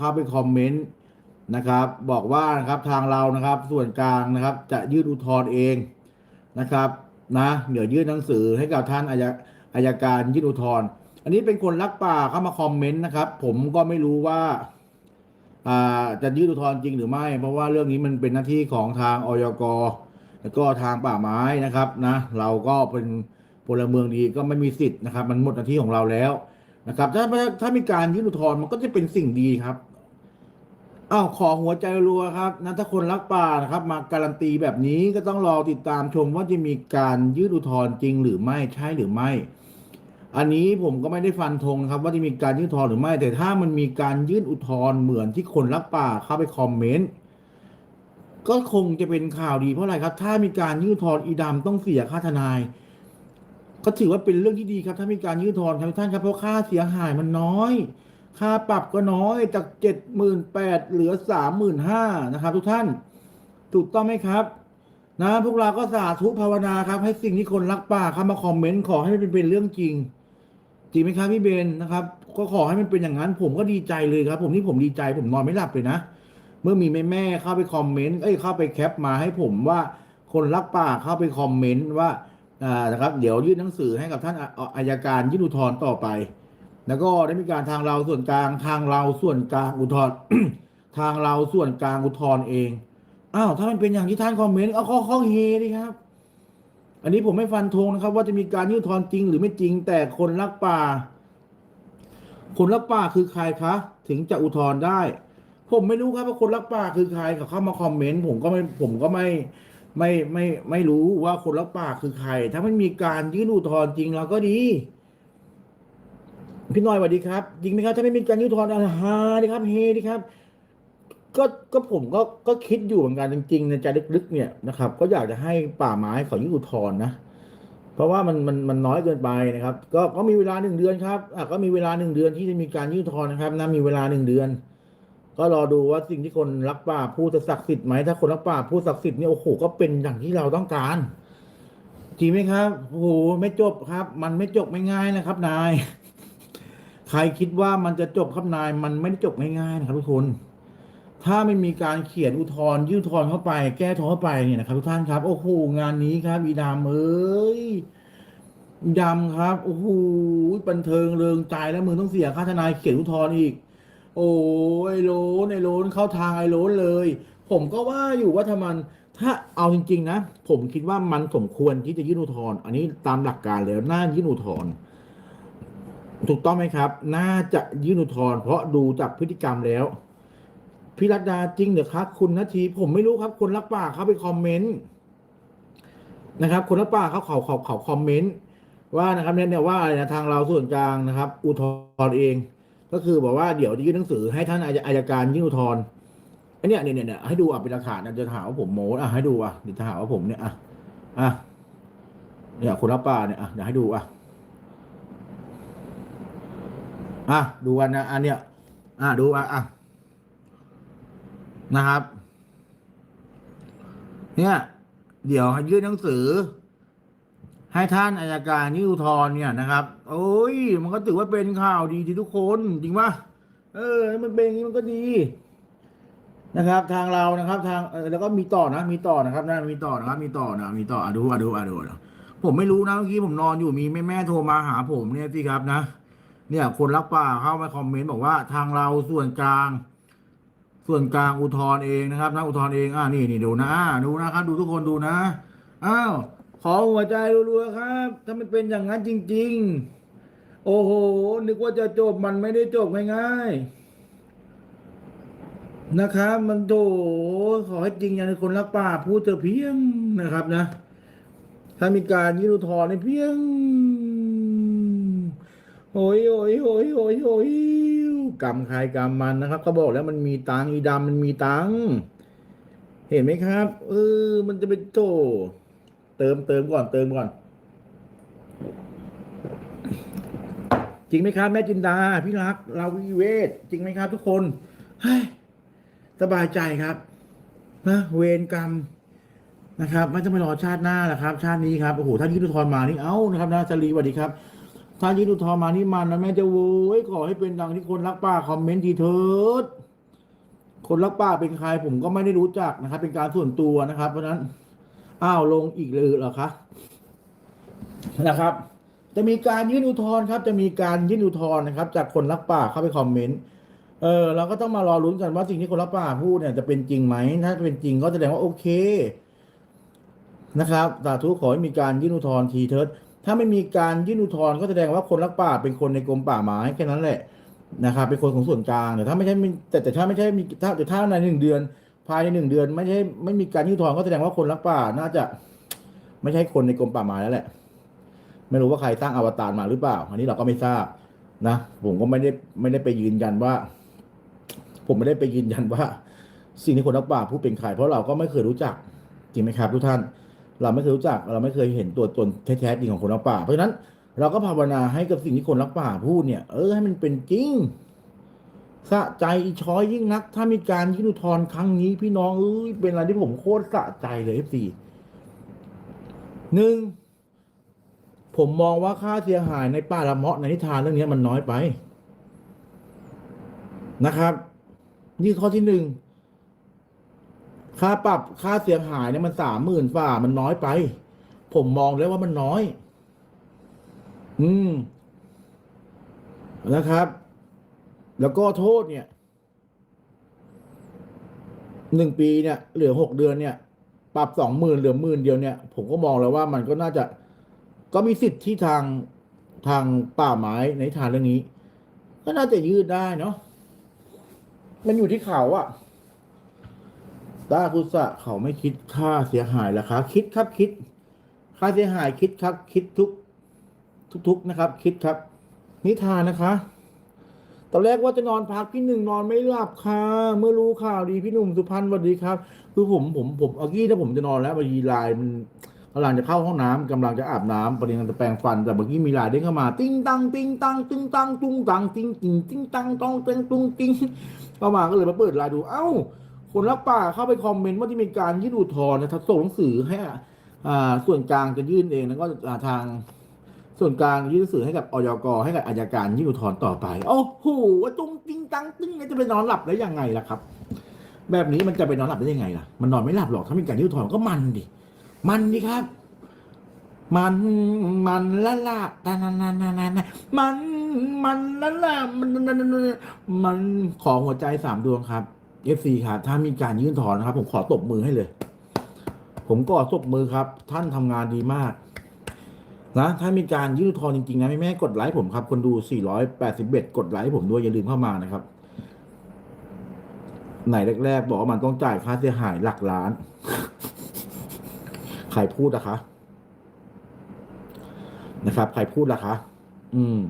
เข้าไปคอมเมนต์นะครับ บอกว่านะครับทางเรานะครับส่วนกลางนะครับ จะยื่นอุทธรณ์เองนะครับนะเดี๋ยวยื่นหนังสือให้กับท่านอายอายการยื่นอุทธรณ์อันนี้เป็นคนรักป่าเข้ามาคอมเมนต์นะครับ ผมก็ไม่รู้ว่าจะยื่นอุทธรณ์จริงหรือไม่ เพราะว่าเรื่องนี้มันเป็นหน้าที่ของทางอยกแล้วก็ทางป่าไม้นะครับนะ เราก็เป็นพลเมืองดีก็ไม่มีสิทธิ์นะครับ มันหมดหน้าที่ของเราแล้ว นะครับ ถ้าถ้ามีการยื่นอุทธรณ์มันก็จะเป็นสิ่งดีครับอ้าวขอหัวใจรัวครับนะถ้าคนรักป่านะครับ มาการันตีแบบนี้ก็ต้องรอติดตามชมว่าจะมีการยื่นอุทธรณ์จริงหรือไม่ใช่หรือไม่ อันนี้ผมก็ไม่ได้ฟันธงนะครับ ว่าจะมีการยื่นอุทธรณ์หรือไม่ แต่ถ้ามันมีการยื่นอุทธรณ์เหมือนที่คนรักป่าเข้าไปคอมเมนต์ก็คงจะเป็นข่าวดีเพราะอะไรครับ ถ้ามีการยื่นอุทธรณ์อีดำต้องเสียค่าทนาย ก็ถือว่าเป็นเรื่องที่ดีครับถ้ามีการยื่นอุทธรณ์ครับท่านครับเพราะค่าเสียหายมันน้อย ค่าปรับก็น้อยจากเจ็ดหมื่นแปดเหลือสามหมื่นห้านะครับ ทุกท่าน ถูกต้องไหมครับ นะพวกเราก็สาธุภาวนาครับ ให้สิ่งที่คนรักป่าเข้ามาคอมเมนต์ขอให้มันเป็นเรื่องจริงจริงไหมครับพี่เบนนะครับ ก็ขอให้มันเป็นอย่างนั้น ผมก็ดีใจเลยครับ ผมนี่ผมดีใจ ผมนอนไม่หลับเลยนะเมื่อมีแม่แม่เข้าไปคอมเมนต์เอ้ยเข้าไปแคปมาให้ผมว่า คนรักป่าเข้าไปคอมเมนต์ว่า นะครับ เดี๋ยวยื่นหนังสือให้กับท่านอายการยื่นอุทธรณ์ต่อไป แล้วก็ได้มีการทางเราส่วนกลางทางเราส่วนกลางอุทธรณ์ทางเราส่วนกลางอุทธรณ์เองอ้าวถ้ามันเป็นอย่างที่ท่านคอมเมนต์เอาข้อข้อเฮดิครับ อันนี้ผมไม่ฟันธงนะครับ ว่าจะมีการยื่นอุทธรณ์จริงหรือไม่จริง แต่คนรักป่า คนรักป่าคือใครคะถึงจะอุทธรณ์ได้ ผมไม่รู้ครับว่าคนรักป่าคือใครเขาเข้ามาคอมเมนต์ผมก็ไม่ผมก็ไม่ ไม่ไม่ไม่รู้ว่าคนรักป่าคือใคร ถ้ามันมีการยื่นอุทธรณ์จริงเราก็ดี พี่น้อยสวัสดีครับ จริงไหมครับ ถ้าไม่มีการยื่นอุทธรณ์อะฮาดีครับ เฮดีครับ ก็ก็ผมก็ก็คิดอยู่เหมือนกันจริงๆในใจลึกๆเนี่ยนะครับ ก็อยากจะให้ป่าไม้เขายื่นอุทธรณ์นะเพราะว่ามันมันมันน้อยเกินไปนะครับ ก็ก็มีเวลาหนึ่งเดือนครับอะก็มีเวลาหนึ่งเดือนที่จะมีการยื่นอุทธรณ์นะครับนะมีเวลาหนึ่งเดือน ก็รอดูว่าสิ่งที่คนรักป่าพูดจะศักดิ์สิทธิ์ไหมถ้าคนรักป่าพูดศักดิ์สิทธิ์เนี่ยโอ้โหก็เป็นอย่างที่เราต้องการจริงไหมครับโอ้โหไม่จบครับ มันไม่จบไม่ง่ายนะครับ นาย ใครคิดว่ามันจะจบครับนาย มันไม่ได้จบง่ายๆนะครับทุกคน ถ้าไม่มีการเขียนอุทธร์ยื่นอุทธรเข้าไป แก้ทอนเข้าไปเนี่ยนะครับทุกท่านครับ โอ้โหงานนี้ครับ อีดำเอ้ยดำครับโอ้โหบันเทิงเริงใจแล้วมึงต้องเสียค่าทนายเขียนอุทธร์อีก โอ้ยไอ้โลนไอ้โลนเข้าทางไอ้โลนเลย ผมก็ว่าอยู่ว่าถ้ามันถ้าเอาจริง ๆ นะ ผมคิดว่ามันสมควรที่จะยื่นอุทธรณ์อันนี้ตามหลักการแล้วน่ายื่นอุทธรณ์ถูกต้องไหมครับ น่าจะยื่นอุทธรณ์เพราะดูจากพฤติกรรมแล้วพิรัตดาจริงเหรอครับ คุณนาที ผมไม่รู้ครับ คนรักป่าเขาไปคอมเมนต์นะครับ คนรักป่าเขาเขาเขาเขาคอมเมนต์ว่านะครับเนี่ยเนี่ยว่าอะไรนะทางเราส่วนกลางนะครับ อุทธรณ์เอง ก็คือบอกว่าเดี๋ยวจะยื่นหนังสือให้ท่านอายอายการยื่นอุทธรณ์ไอ้เนี่ยเนี่ยเนี่ยเนี่ยให้ดูอะเป็นหลักฐานจะหาว่าผมโม้อะให้ดูอะเดี๋ยวจะหาว่าผมเนี่ยอะอะเนี่ยคนรับป่าเนี่ยอะเดี๋ยวให้ดูอะอะดูกันนะอันเนี้ยอะดูอะอะนะครับ เนี่ย เดี๋ยวยื่นหนังสือ ให้ท่านอายการนิอุทธรเนี่ยนะครับ โอ้ย มันก็ถือว่าเป็นข่าวดีที่ทุกคนจริงปะเออ มันเป็นอย่างนี้มันก็ดี นะครับ ทางเรานะครับ ทางแล้วก็มีต่อนะ มีต่อนะครับนะมีต่อนะครับ มีต่อนะมีต่ออะดูอะดูอะดูอะผมไม่รู้นะเมื่อกี้ผมนอนอยู่มีแม่แม่โทรมาหาผมเนี่ยสิครับนะ เนี่ยคนรักป่าเข้ามาคอมเมนต์บอกว่าทางเราส่วนกลาง ส่วนกลางอุทธรณ์เองนะครับนะอุทธรณ์เองอ่านี่นี่ดูนะดูนะครับ ดูทุกคนดูนะอ้าว ขอหัวใจรัวๆครับ ถ้ามันเป็นอย่างนั้นจริง ๆ โอ้โห นึกว่าจะจบมันไม่ได้จบง่ายๆนะครับ มันโถขอให้จริงอย่างคนรักป่าพูดเถอเพียงนะครับนะ ถ้ามีการยื่นอุทธรณ์ในเพียงโอ้ยโอ้ยโอ้ยโอ้ยโอ้ยกรรมใครกรรมมันนะครับเขาบอกแล้วมันมีตังอีดำมันมีตังเห็นไหมครับ เออ มันจะเป็นโต เติมเติมก่อนเติมก่อน จริงไหมครับ แม่จินดา พี่รัก เราวิเวทจริงไหมครับ ทุกคนเฮ้ยสบายใจครับนะเวรกรรมนะครับไม่ต้องไปรอชาติหน้าแหละครับ ชาตินี้ครับโอ้โหท่านยุทธทรมานี่เอ้านะครับนะจารีสวัสดีครับถ้ายื่นอุทธรมานี่มันนะแม่จะโว้ยขอให้เป็นดังที่คนรักป้าคอมเมนต์ทีเถิดคนรักป้าเป็นใครผมก็ไม่ได้รู้จักนะครับ เป็นการส่วนตัวนะครับ เพราะฉะนั้น อ้าวลงอีกเลยเหรอคะนะครับ จะมีการยื่นอุทธรณ์ครับ จะมีการยื่นอุทธรณ์นะครับ จากคนรักป่าเข้าไปคอมเมนต์เออเราก็ต้องมารอลุ้นกันว่าสิ่งที่คนรักป่าพูดเนี่ยจะเป็นจริงไหมถ้าเป็นจริงก็แสดงว่าโอเคนะครับสาธุขอให้มีการยื่นอุทธรณ์ทีเถิดถ้าไม่มีการยื่นอุทธรณ์ก็แสดงว่าคนรักป่าเป็นคนในกรมป่าไม้แค่นั้นแหละนะครับเป็นคนของส่วนกลางแต่ถ้าไม่ใช่มีแต่แต่ถ้าไม่ใช่มีถ้าแต่ถ้าในหนึ่งเดือน ภายในหนึ่งเดือนไม่ใช่ไม่มีการยื่นอุทธรณ์ก็แสดงว่าคนรักป่าน่าจะ ไม่ใช่คนในกรมป่าไม้แล้วแหละ ไม่รู้ว่าใครสร้างอวตารมาหรือเปล่า อันนี้เราก็ไม่ทราบนะผมก็ไม่ได้ไม่ได้ไปยืนยันว่า ผมไม่ได้ไปยืนยันว่า สิ่งที่คนรักป่าพูดเป็นใครเพราะเราก็ไม่เคยรู้จักจริงไหมครับทุกท่าน เราไม่เคยรู้จักเราไม่เคยเห็นตัวตนแท้ๆจริงของคนรักป่า เพราะฉะนั้นเราก็ภาวนาให้กับสิ่งที่คนรักป่าพูดเนี่ย เออให้มันเป็นจริง สะใจอีช้อยยิ่งนัก ถ้ามีการยื่นอุทธรณ์ครั้งนี้ พี่น้องเอ้ยเป็นอะไรที่ผมโคตรสะใจเลยเอฟซีหนึ่งผมมองว่าค่าเสียหายในป่าละเมาะในนิทานเรื่องนี้มันน้อยไปนะครับ นี่ข้อที่หนึ่งค่าปรับค่าเสียหายเนี่ยมันสามหมื่นฝ่ามันน้อยไป ผมมองแล้วว่ามันน้อย อืมนะครับ แล้วก็โทษเนี่ยหนึ่งปีเนี่ย เหลือหกเดือนเนี่ย ปรับสองหมื่นเหลือหมื่นเดียวเนี่ย ผมก็มองแล้วว่ามันก็น่าจะก็มีสิทธิ์ที่ทางทางป่าไม้ในทางเรื่องนี้ ก็น่าจะยืดได้เนาะมันอยู่ที่เขาอะตาคุสะเขาไม่คิดค่าเสียหายราคาคิดครับคิด ค่าเสียหายคิดครับ คิดทุก ทุกๆนะครับ คิดครับ นิทานนะคะ ตอนแรกว่าจะนอนพักพี่หนึ่งนอนไม่หลับค่ะเมื่อรู้ข่าวดีพี่หนุ่มสุพรรณสวัสดีครับ คือผมผมผมเอากี้ถ้าผมจะนอนแล้วบางทีไลน์มันกำลังจะเข้าห้องน้ำกำลังจะอาบน้ำประเด็นจะแปรงฟัน แต่เมื่อกี้มีลน์เด้งเข้ามา ติ้งตังติ้งตังติ้งตังตุ้งตังติ้งติ้งติ้งตังต้องเต็งตุ้งติ้งเข้ามาก็เลยมาเปิดลน์ดู เอ้า คนรักป่าเข้าไปคอมเมนต์ว่าที่มีการยื่นอุทธรณ์นะครับส่งหนังสือให้อ่าส่วนกลางจะยื่นเองแล้วก็ทาง ส่วนกลางยื่นหนังสือให้กับอยกให้กับอายการยื่นอุทธรณ์ต่อไป โอ้โหตุ้งติ้งตังติ้งจะไปนอนหลับได้ยังไงล่ะครับ แบบนี้มันจะไปนอนหลับได้ยังไงล่ะ มันนอนไม่หลับหรอกถ้ามีการยื่นอุทธรณ์ก็มันดิมันดิครับ มันมันละละนานานานานานามันมันละละมันมันมันขอหัวใจสามดวงครับเอฟซีครับถ้ามีการยื่นถอนนะครับ ผมขอตบมือให้เลย ผมก็ตบมือครับ ท่านทำงานดีมาก นะถ้ามีการยื่นอุทธรณ์จริงๆนะแม่กดไลค์ผมครับ คนดู 481 กดไลค์ผมด้วยอย่าลืมเข้ามานะครับ ไหนแรกๆ บอกว่ามันต้องจ่ายค่าเสียหายหลักล้าน ใครพูดนะคะ นะครับ ใครพูดล่ะคะ อืม